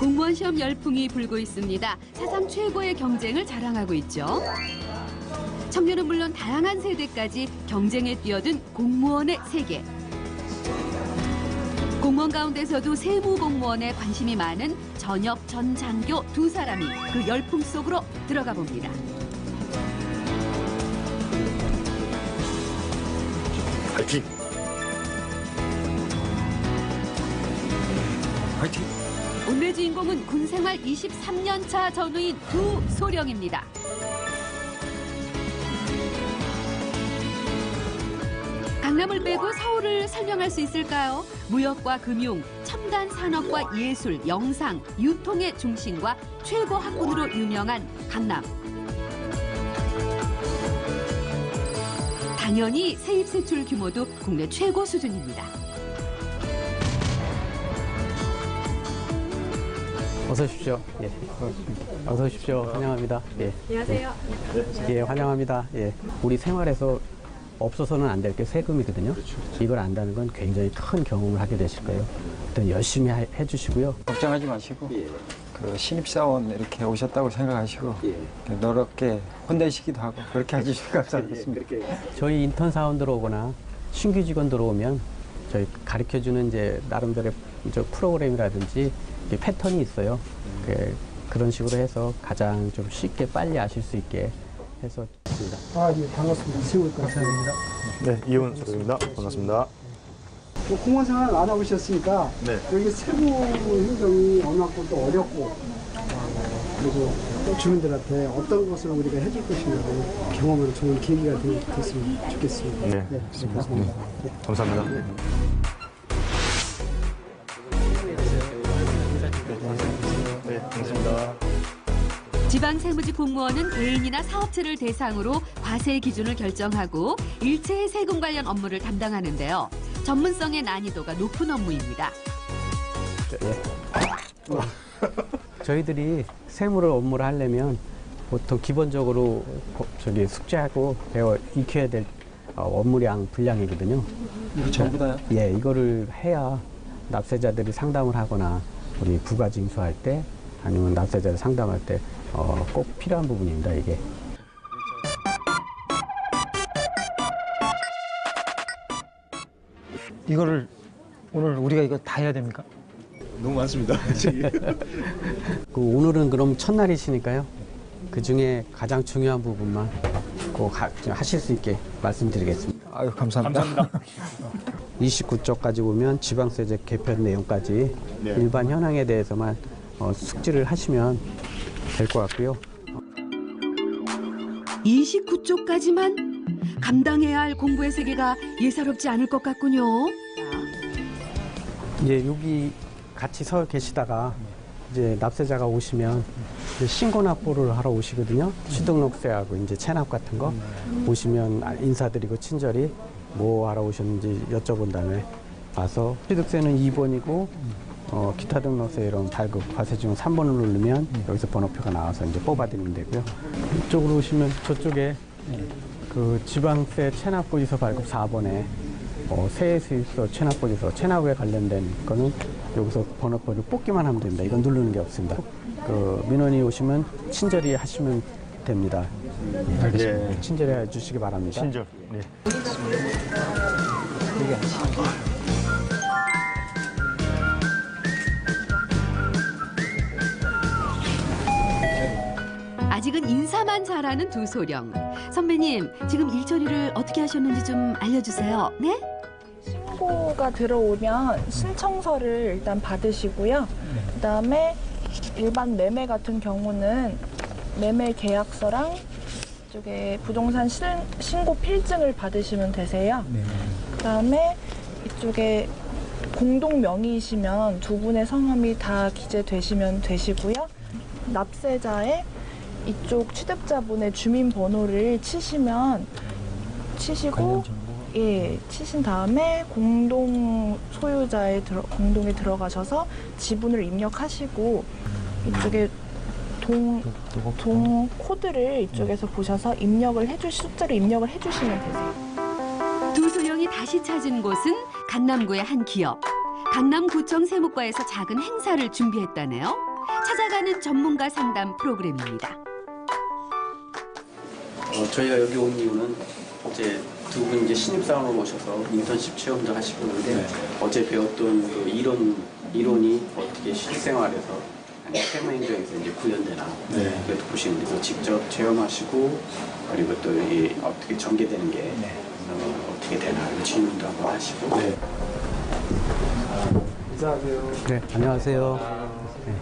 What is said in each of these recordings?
공무원 시험 열풍이 불고 있습니다. 사상 최고의 경쟁을 자랑하고 있죠. 청년은 물론 다양한 세대까지 경쟁에 뛰어든 공무원의 세계. 공무원 가운데서도 세무 공무원에 관심이 많은 전역 전 장교 두 사람이 그 열풍 속으로 들어가 봅니다. 파이팅! 오늘의 주인공은 군생활 23년 차 전우인 두 소령입니다. 강남을 빼고 서울을 설명할 수 있을까요? 무역과 금융, 첨단 산업과 예술, 영상, 유통의 중심과 최고 학군으로 유명한 강남. 당연히 세입 세출 규모도 국내 최고 수준입니다. 어서 오십시오. 예. 어서 오십시오. 환영합니다. 예. 안녕하세요. 예, 환영합니다. 예. 우리 생활에서 없어서는 안 될 게 세금이거든요. 이걸 안다는 건 굉장히 큰 경험을 하게 되실 거예요. 일단 열심히 하- 해주시고요. 걱정하지 마시고 그 신입사원 이렇게 오셨다고 생각하시고 너럽게 혼내시기도 하고 그렇게 해주시면 감사하겠습니다. 저희 인턴 사원 들어오거나 신규 직원 들어오면 저희 가르쳐주는 이제 나름대로의 저 프로그램이라든지 패턴이 있어요. 그, 그런 식으로 해서 가장 좀 쉽게 빨리 아실 수 있게 해서 있습니다. 아, 예, 반갑습니다. 세월과 사입니다 네, 이훈 소장입니다. 반갑습니다. 뭐 공무원 생활 안 해보셨으니까 네. 여기 세무 행정이 어느 학교도 어렵고 어, 그리고 또 주민들한테 어떤 것을 우리가 해줄 것이냐고 경험하는 좋은 계기가 되- 됐으면 좋겠습니다. 네, 알겠습니다. 네, 감사합니다. 세무직 공무원은 개인이나 사업체를 대상으로 과세 기준을 결정하고 일체의 세금 관련 업무를 담당하는데요. 전문성의 난이도가 높은 업무입니다. 저희들이 세무를 업무를 하려면 보통 기본적으로 고- 저기 숙제하고 배워 익혀야 될 어, 업무량 분량이거든요. 이거 전부 다요? 예, 이거를 해야 납세자들이 상담을 하거나 우리 부가징수할 때 아니면 납세자를 상담할 때 어, 꼭 필요한 부분입니다, 이게. 이거를 오늘 우리가 이거 다 해야 됩니까? 너무 많습니다. 그 오늘은 그럼 첫날이시니까요. 그 중에 가장 중요한 부분만 꼭 하, 하실 수 있게 말씀드리겠습니다. 아유 감사합니다. 29쪽까지 보면 지방세제 개편 내용까지 네. 일반 현황에 대해서만 어, 숙지를 하시면 될 것 같고요. 29쪽까지만 감당해야 할 공부의 세계가 예사롭지 않을 것 같군요. 이제 여기 같이 서 계시다가 이제 납세자가 오시면 이제 신고 납부를 하러 오시거든요. 취등록세하고 이제 체납 같은 거 오시면 아, 인사드리고 친절히 뭐 하러 오셨는지 여쭤본 다음에 와서 취득세는 2번이고 어, 기타 등록세 이런 발급 과세지원 3번을 누르면 여기서 번호표가 나와서 이제 뽑아드리면 되고요. 이쪽으로 오시면 저쪽에 그 지방세 체납고지서 발급 4번에 어, 세수입서 체납고지서 체납에 관련된 거는 여기서 번호표를 뽑기만 하면 됩니다. 이건 누르는 게 없습니다. 그 민원이 오시면 친절히 하시면 됩니다. 예. 친절히 해주시기 바랍니다. 친절. 네. 아직은 인사만 잘하는 두 소령. 선배님, 지금 일 처리를 어떻게 하셨는지 좀 알려주세요. 네? 신고가 들어오면 신청서를 일단 받으시고요. 그다음에 일반 매매 같은 경우는 매매 계약서랑 이쪽에 부동산 신, 신고 필증을 받으시면 되세요. 그다음에 이쪽에 공동 명의이시면 두 분의 성함이 다 기재되시면 되시고요. 납세자의 이쪽 취득자분의 주민번호를 치시면 치시고 예, 치신 다음에 공동 소유자에 들어, 공동에 들어가셔서 지분을 입력하시고 이쪽에 동, 동 코드를 이쪽에서 보셔서 입력을 해주시, 숫자를 입력을 해주시면 되세요. 두 소령이 다시 찾은 곳은 강남구의 한 기업. 강남구청 세무과에서 작은 행사를 준비했다네요. 찾아가는 전문가 상담 프로그램입니다. 어, 저희가 여기 온 이유는 이제 두 분 이제 신입사원으로 오셔서 인턴십 체험도 하시고 있는데 어제 배웠던 그 이론 이론이 어떻게 실생활에서 아니 세무 행정에서 이제 구현되나 그것도 보시면 돼서 직접 체험하시고 그리고 또이 어떻게 전개되는 게 어, 어떻게 되나 이거 질문도 한번 하시고. 네, 안녕하세요. 네.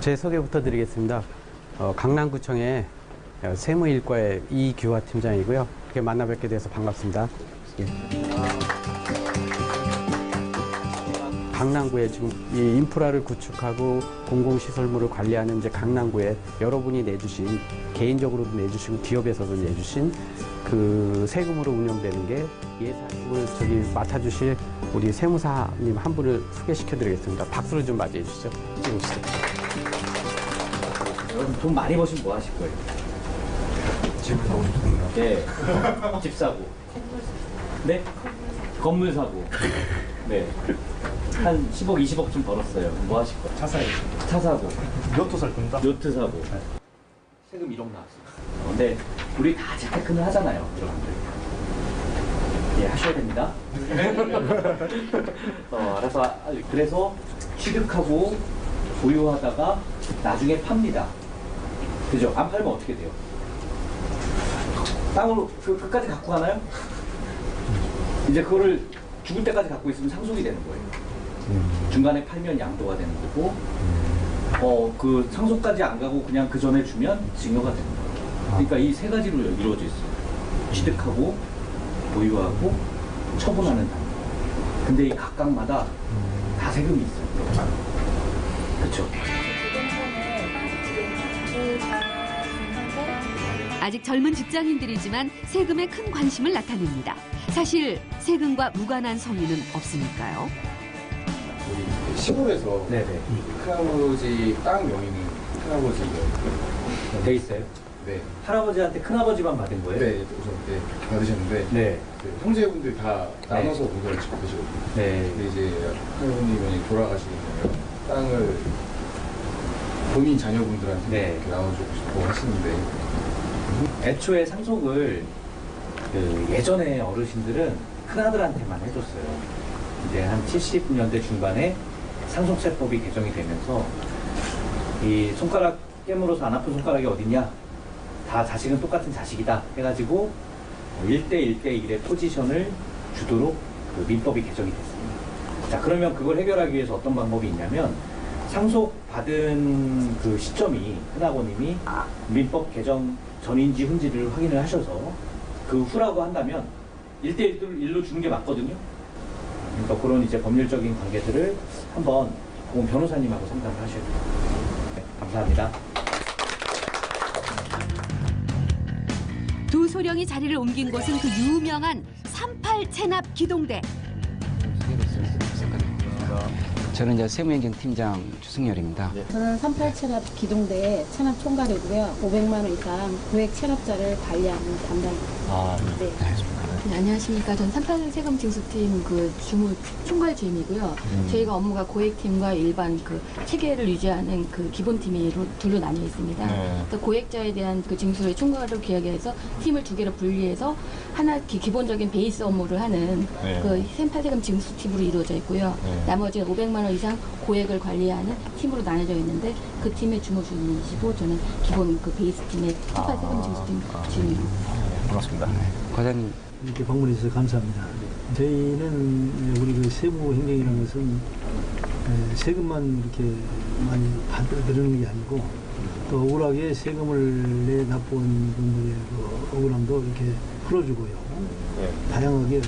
제 소개부터 드리겠습니다. 어, 강남구청의 어, 세무일과의 이규화 팀장이고요. 이렇게 만나 뵙게 돼서 반갑습니다. 예. 강남구에 지금 이 인프라를 구축하고 공공시설물을 관리하는 이제 강남구에 여러분이 내주신 개인적으로도 내주시고 기업에서도 내주신 그 세금으로 운영되는 게 예산을 저기 맡아주실 우리 세무사님 한 분을 소개시켜드리겠습니다. 박수를 좀 맞이해 주시죠. 찍으시죠. 여러분 돈 많이 버시면 뭐 하실 거예요? 집을 사고 싶습니다. 네. 집 사고. 네? 건물 사고. 네. 한 10억, 20억쯤 벌었어요. 뭐 하실 거예요? 차 사요. 차 사고. 요트 살 겁니다. 요트 사고. 세금 1억 나왔어요. 근데 우리 다 재테크는 하잖아요, 여러분들. 예, 하셔야 됩니다. 어, 알아서, 아, 그래서 취득하고 보유하다가 나중에 팝니다. 그죠? 안 팔면 어떻게 돼요? 땅으로 그 끝까지 갖고 가나요? 이제 그거를 죽을 때까지 갖고 있으면 상속이 되는 거예요. 중간에 팔면 양도가 되는 거고, 어, 그 상속까지 안 가고 그냥 그 전에 주면 증여가 되는 거예요. 그러니까 이 세 가지로 이루어져 있어요. 취득하고, 보유하고, 처분하는 단계. 근데 이 각각마다 다 세금이 있어요. 그렇죠. 아직 젊은 직장인들이지만 세금에 큰 관심을 나타냅니다. 사실 세금과 무관한 성의는 없으니까요. 시골에서 네네. 큰아버지 땅 명의는 큰아버지 돼 있어요? 네. 할아버지한테 큰아버지만 받은 거예요? 네, 우선 네, 받으셨는데 네. 그 형제분들 다 나눠서 물건을 짓고 계시거든요. 네. 근데 이제 할머님이 돌아가시게 되면 땅을 본인 자녀분들한테 네. 나눠주고 싶어 하시는데 애초에 상속을 그 예전에 어르신들은 큰아들한테만 해줬어요. 이제 한 70년대 중반에 상속세법이 개정이 되면서 이 손가락 깨물어서 안 아픈 손가락이 어딨냐? 다 자식은 똑같은 자식이다 해가지고 1대 1대 1의 포지션을 주도록 그 민법이 개정이 됐습니다. 자 그러면 그걸 해결하기 위해서 어떤 방법이 있냐면 상속 받은 그 시점이 큰아버님이 민법 개정 전인지 훈지를 확인을 하셔서 그 후라고 한다면 1대 1로 주는 게 맞거든요. 그러니까 그런 이제 법률적인 관계들을 한번 변호사님하고 상담을 하셔야 돼요. 네, 감사합니다. 두 소령이 자리를 옮긴 곳은 그 유명한 38 체납 기동대. 저는 이제 세무행정 팀장 주승열입니다. 저는 38 체납 기동대 체납 총괄이고요. 500만 원 이상 고액 체납자를 관리하는 담당입니다. 아, 네. 네, 안녕하십니까. 전38 세금 징수팀 그 주무 총괄 주임이고요. 저희가 업무가 고액팀과 일반 그 체계를 유지하는 그 기본팀으로 둘로 나뉘어 있습니다. 그래서 고액자에 대한 그 징수를 총괄을 기획해서 팀을 두 개로 분리해서 하나 기, 기본적인 베이스 업무를 하는 그38 세금 징수팀으로 이루어져 있고요. 나머지 500만 원 이상 고액을 관리하는 팀으로 나눠져 있는데 그 팀의 주무 주임이시고 저는 기본 그 베이스 팀의 38 세금 징수팀 주임입니다. 반갑습니다. 과장님, 이렇게 방문해 주셔서 감사합니다. 저희는 우리 그 세무 행정이라는 것은 에, 세금만 이렇게 많이 받들는 게 아니고 또 억울하게 세금을 내 납부한 분들의 그 억울함도 이렇게 풀어주고요. 다양하게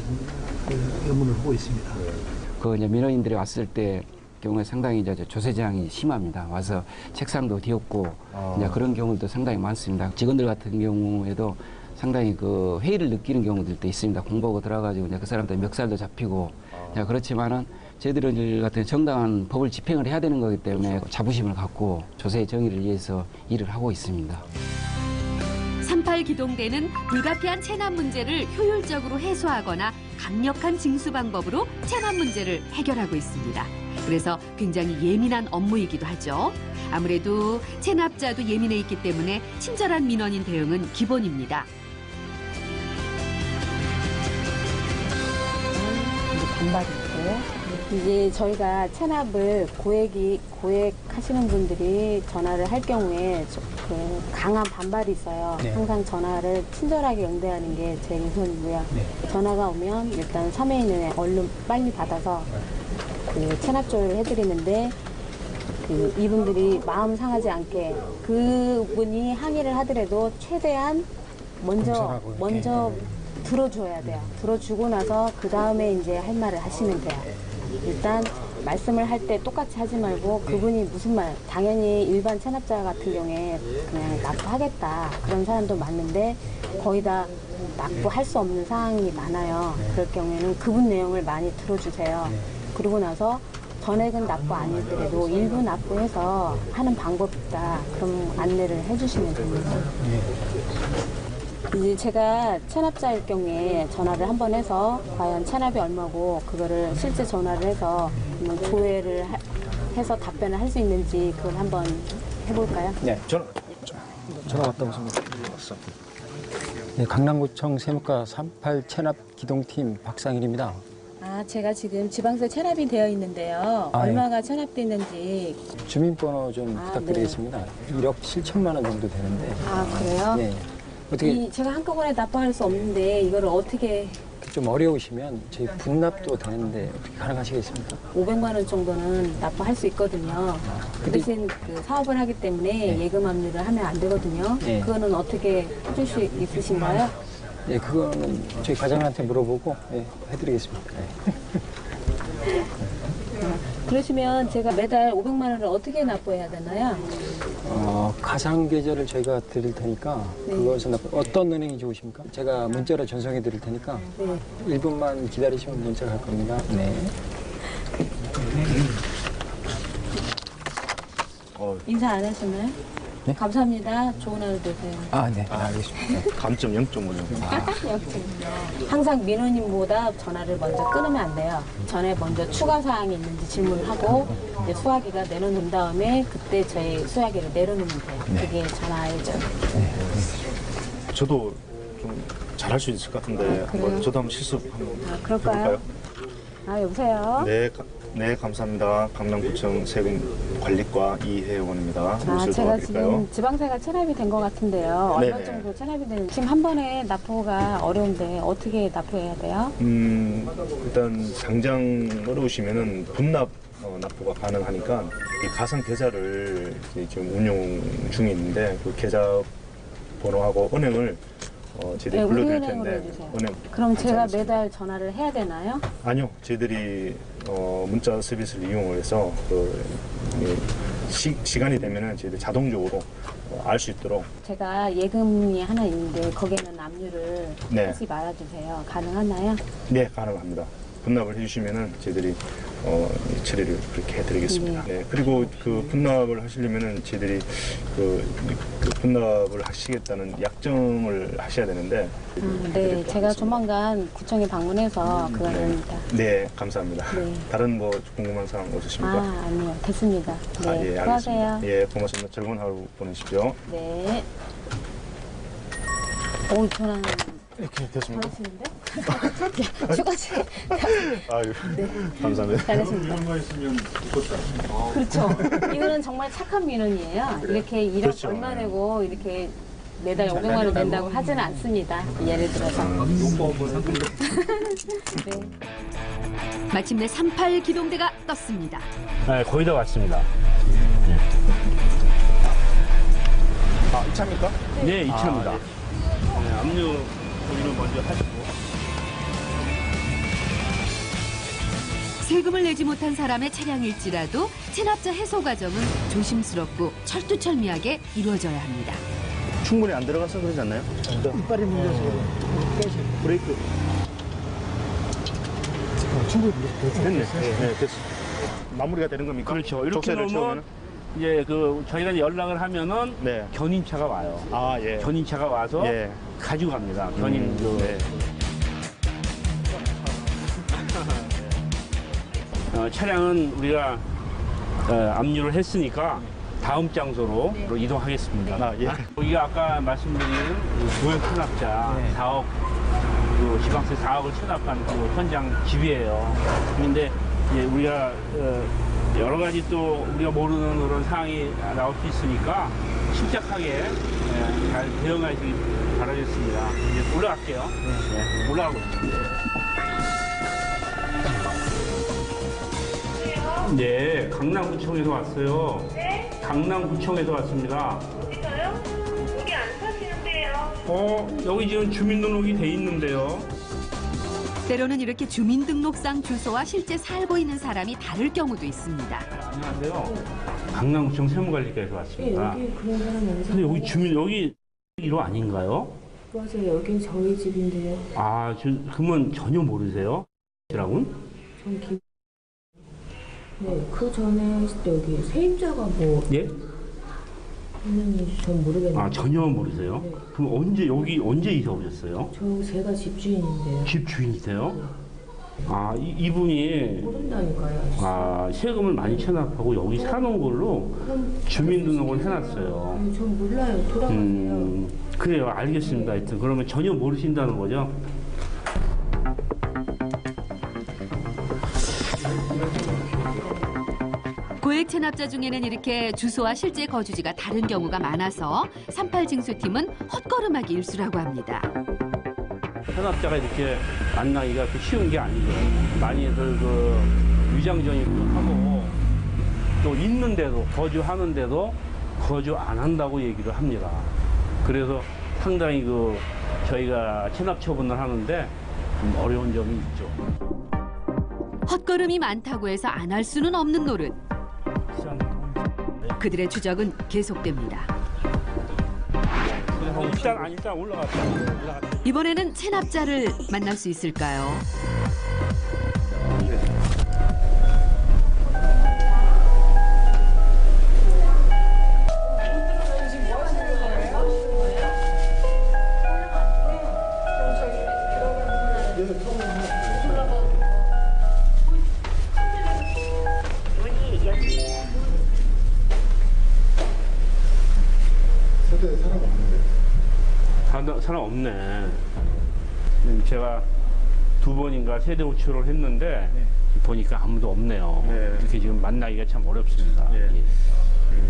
그 업무를 하고 있습니다. 그 이제 민원인들이 왔을 때 경우에 상당히 이제 조세 제한이 심합니다. 와서 책상도 뒤엎고 이제 그런 경우도 상당히 많습니다. 직원들 같은 경우에도 상당히 그 회의를 느끼는 경우들도 있습니다. 공부하고 들어가지고 이제 그 사람들 멱살도 잡히고 이제 그렇지만은 저희들은 같은 정당한 법을 집행을 해야 되는 거기 때문에 자부심을 갖고 조세의 정의를 위해서 일을 하고 있습니다. 38 기동대는 불가피한 체납 문제를 효율적으로 해소하거나 강력한 징수 방법으로 체납 문제를 해결하고 있습니다. 그래서 굉장히 예민한 업무이기도 하죠. 아무래도 체납자도 예민해 있기 때문에 친절한 민원인 대응은 기본입니다. 반발인데 이제 저희가 체납을 고액이 고액하시는 분들이 전화를 할 경우에 저- 그 강한 반발이 있어요. 네. 항상 전화를 친절하게 응대하는 게 제 우선이고요. 전화가 오면 일단 3회 이내에 얼른 빨리 받아서 그 체납 조율을 해드리는데 그 이분들이 마음 상하지 않게 그분이 항의를 하더라도 최대한 먼저. 먼저 들어줘야 돼요. 들어주고 나서 그 다음에 이제 할 말을 하시면 돼요. 일단 말씀을 할 때 똑같이 하지 말고 그분이 무슨 말 당연히 일반 체납자 같은 경우에 그냥 납부하겠다 그런 사람도 많은데 거의 다 납부할 수 없는 상황이 많아요. 그럴 경우에는 그분 내용을 많이 들어주세요. 그러고 나서 전액은 납부 아니더라도 일부 납부해서 하는 방법이 있다. 그럼 안내를 해주시면 됩니다. 이제 제가 체납자일 경우에 전화를 한 번 해서 과연 체납이 얼마고 그거를 실제 전화를 해서 한번 조회를 하- 해서 답변을 할 수 있는지 그걸 한번 해볼까요? 네. 전화 전화 왔다 오십니다. 네, 강남구청 세무과 38 체납 기동팀 박상일입니다. 아, 제가 지금 지방세 체납이 되어 있는데요. 아, 예. 얼마가 체납됐는지. 주민번호 좀 아, 부탁드리겠습니다. 1억 7천만 원 정도 되는데. 아, 그래요? 네. 어떻게 이, 제가 한꺼번에 납부할 수 없는데 이거를 어떻게 좀 어려우시면 저희 분납도 되는데 어떻게 가능하시겠습니까? 500만 원 정도는 납부할 수 있거든요. 그 대신 그 사업을 하기 때문에 예금 압류를 하면 안 되거든요. 네. 그거는 어떻게 해줄 수 있으신가요? 네, 그거는 저희 과장한테 물어보고 네, 해드리겠습니다. 네. 그러시면 제가 매달 500만 원을 어떻게 납부해야 되나요? 어, 가상 계좌를 저희가 드릴 테니까 네. 그것은 어떤 은행이 좋으십니까? 제가 문자로 전송해 드릴 테니까 네. 1분만 기다리시면 문자가 갈 겁니다. 네. 인사 안 하시나요? 네? 감사합니다. 좋은 하루 되세요. 아, 네. 알겠습니다. 감점 0.5점. 역시. 항상 민호님보다 전화를 먼저 끊으면 안 돼요. 전에 먼저 추가 사항이 있는지 질문하고 이제 수화기가 내려놓은 다음에 그때 저희 수화기를 내려놓으면 돼요. 그게 전화이죠. 저도 좀 잘할 수 있을 것 같은데 한번 그래요? 저도 한번 실습 한번 아, 그럴까요? 해볼까요? 아, 여보세요? 네, 가- 네 감사합니다. 강남구청 세금 관리과 이혜원입니다. 아, 제가? 지금 지방세가 체납이 된 것 같은데요. 얼마 네네. 정도 체납이 되는 지금 한 번에 납부가 어려운데 어떻게 납부해야 돼요? 음, 일단 당장 어려우시면은 분납 어, 납부가 가능하니까 이 가상 계좌를 지금 운용 중에 있는데 그 계좌 번호하고 은행을 어, 저희들이 네, 불러드릴 텐데 해주세요. 은행 그럼 제가 감사하겠습니다. 매달 전화를 해야 되나요? 아니요, 저희들이 어, 문자 서비스를 이용을 해서 그 이, 시, 시간이 되면은 저희들 자동적으로 어, 알수 있도록 제가 예금이 하나 있는데 거기에는 압류를 네. 하지 말아주세요. 가능하나요? 네 가능합니다. 분납을 해주시면은 저희들이 어, 이 처리를 그렇게 해드리겠습니다. 네. 그리고 그 분납을 하시려면은 저희들이 그, 그 분납을 하시겠다는 약정을 하셔야 되는데 아, 네, 제가 조만간 구청에 방문해서 그거는 다. 네 감사합니다. 네. 다른 뭐 궁금한 사항 없으십니까? 아, 아니요. 됐습니다. 네, 아, 예, 수고하세요. 예, 고맙습니다. 즐거운 하루 보내십시오. 네. 오, 전화 이렇게 됐습니다. 잘하시는데? 추가지. 아유, 네. 감사합니다. 잘하십니다. 그렇죠. 이거는 정말 착한 민원이에요. 이렇게 1억 그렇죠. 얼마 내고 이렇게 매달 500만 원 낸다고 하지는 않습니다. 예를 들어서. 네. 마침내 38 기동대가 떴습니다. 네, 거의 다 왔습니다. 아, 이 차입니까? 네, 이 차입니다. 아, 예. 네, 압류 보이는 먼저 하시고. 세금을 내지 못한 사람의 차량일지라도 체납자 해소 과정은 조심스럽고 철두철미하게 이루어져야 합니다. 충분히 안 들어가서 그러지 않나요? 이빨이 물려서 브레이크. 충분히 물려서 됐네. 네, 네, 됐어. 마무리가 되는 겁니까? 그렇죠. 이렇게 놓으면 채우면은? 이제 그 저희가 연락을 하면은 네. 견인차가 와요. 아, 예. 견인차가 와서 예. 가지고 갑니다. 견인 음, 그 네. 어, 어, 차량은 우리가 어, 압류를 했으니까 다음 장소로 이동하겠습니다. 아, 예. 여기가 아까 말씀드린 그 고용 체납자 사업 그 지방세 4억을 체납한 그 현장 집이에요. 그런데 이제 우리가 어, 여러 가지 또 우리가 모르는 그런 상황이 나올 수 있으니까 침착하게 예, 잘 대응하시기 바라겠습니다. 이제 올라갈게요. 네, 올라가고 있습니다. 네, 강남구청에서 왔어요. 네? 강남구청에서 왔습니다. 어디가요? 여기 안 사시는데요. 어, 여기 지금 주민등록이 돼 있는데요. 때로는 이렇게 주민등록상 주소와 실제 살고 있는 사람이 다를 경우도 있습니다. 안녕하세요. 강남구청 세무관리과에서 왔습니다. 네, 여기 그런 사람이 아니죠. 근데 여기 주민 여기 1호 아닌가요? 맞아요. 여긴 저희 집인데요. 아, 저, 그러면 전혀 모르세요? 라군? 전 기... 네, 그 전에 여기 세입자가 뭐 예? 있는지 전 모르겠는데. 아, 전혀 모르세요? 네. 그럼 언제 여기 언제 이사 오셨어요? 저 제가 집주인인데요. 집 주인이세요? 아, 이, 이분이 모른다니까요. 아, 세금을 많이 체납하고 여기 사는 걸로 주민등록을 해놨어요. 아니, 전 몰라요. 돌아가세요. 음, 그래요. 알겠습니다. 하여튼 그러면 전혀 모르신다는 거죠? 고액 체납자 중에는 이렇게 주소와 실제 거주지가 다른 경우가 많아서 38 징수팀은 헛걸음하기 일수라고 합니다. 현업자가 이렇게 만나기가 그렇게 쉬운 게 아니죠. 많이들 그 위장전입도 하고 또 있는데도 거주하는데도 거주 안 한다고 얘기를 합니다. 그래서 상당히 그 저희가 체납 처분을 하는데 좀 어려운 점이 있죠. 헛걸음이 많다고 해서 안 할 수는 없는 노릇. 그들의 추적은 계속됩니다. 일단 아니 일단. 올라갔다. 이번에는 체납자를 만날 수 있을까요? 세대 호출을 했는데 보니까 아무도 없네요. 이렇게 지금 만나기가 참 어렵습니다. 예.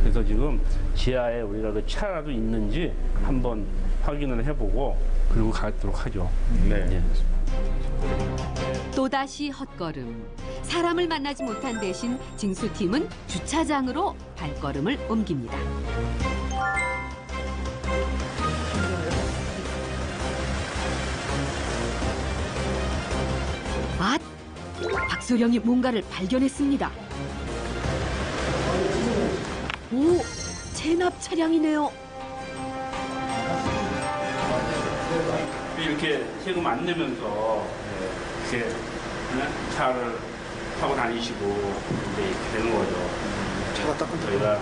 그래서 지금 지하에 우리가 그 차라도 있는지 한번 확인을 해보고 그리고 가도록 하죠. 네. 또다시 헛걸음. 사람을 만나지 못한 대신 징수팀은 주차장으로 발걸음을 옮깁니다. 아, 박소령이 뭔가를 발견했습니다. 오, 체납 차량이네요. 이렇게 세금 안 내면서 이렇게 그냥 차를 타고 다니시고 이제 되는 거죠. 차가 따끈 저희가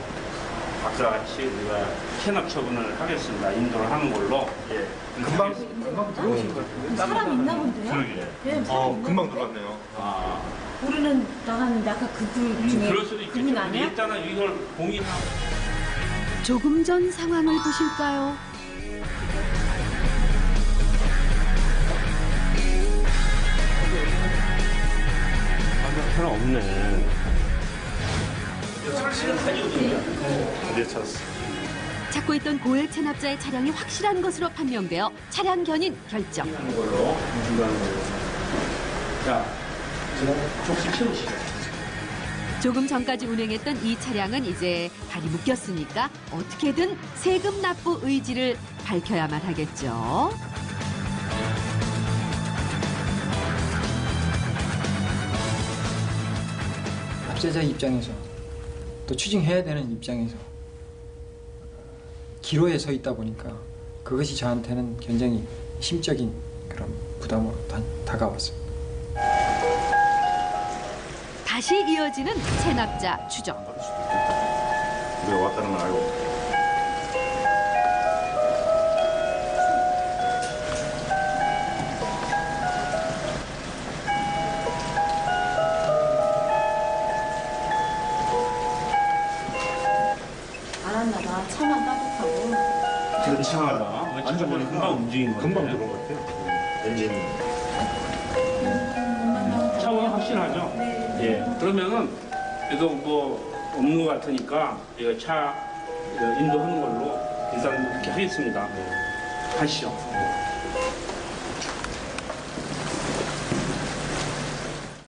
박사 같이 우리가 체납 처분을 하겠습니다. 인도를 하는 걸로. 예. 금방 금방 들어오신 것 같은데? 사람 있나 본데요? 그러게. 네, 어, 금방 들어갔네요. 아, 우리는 나갔는데 아까 그분 음, 중에 그럴 수도 있겠죠. 그분 근데 아니야? 일단은 이걸 공인하고. 조금 전 상황을 보실까요? 아, 사람 없네. 네, 찾았어. 찾고 있던 고액 체납자의 차량이 확실한 것으로 판명되어 차량 견인 결정. 채우시죠? 조금 전까지 운행했던 이 차량은 이제 발이 묶였으니까 어떻게든 세금 납부 의지를 밝혀야만 하겠죠. 납세자 입장에서 또 추징해야 되는 입장에서 기로에 서 있다 보니까 그것이 저한테는 굉장히 심적인 그런 부담으로 다, 다가왔습니다. 다시 이어지는 체납자 추적. 우리가 왔다는 걸 알고. 금방 움직인 거 금방 들어온 것 같아요. 엔진이. 차원이 확실하죠? 예. 그러면은 그래도 뭐 없는 것 같으니까 이거 차 인도하는 걸로 일단 그렇게 하겠습니다. 하시죠.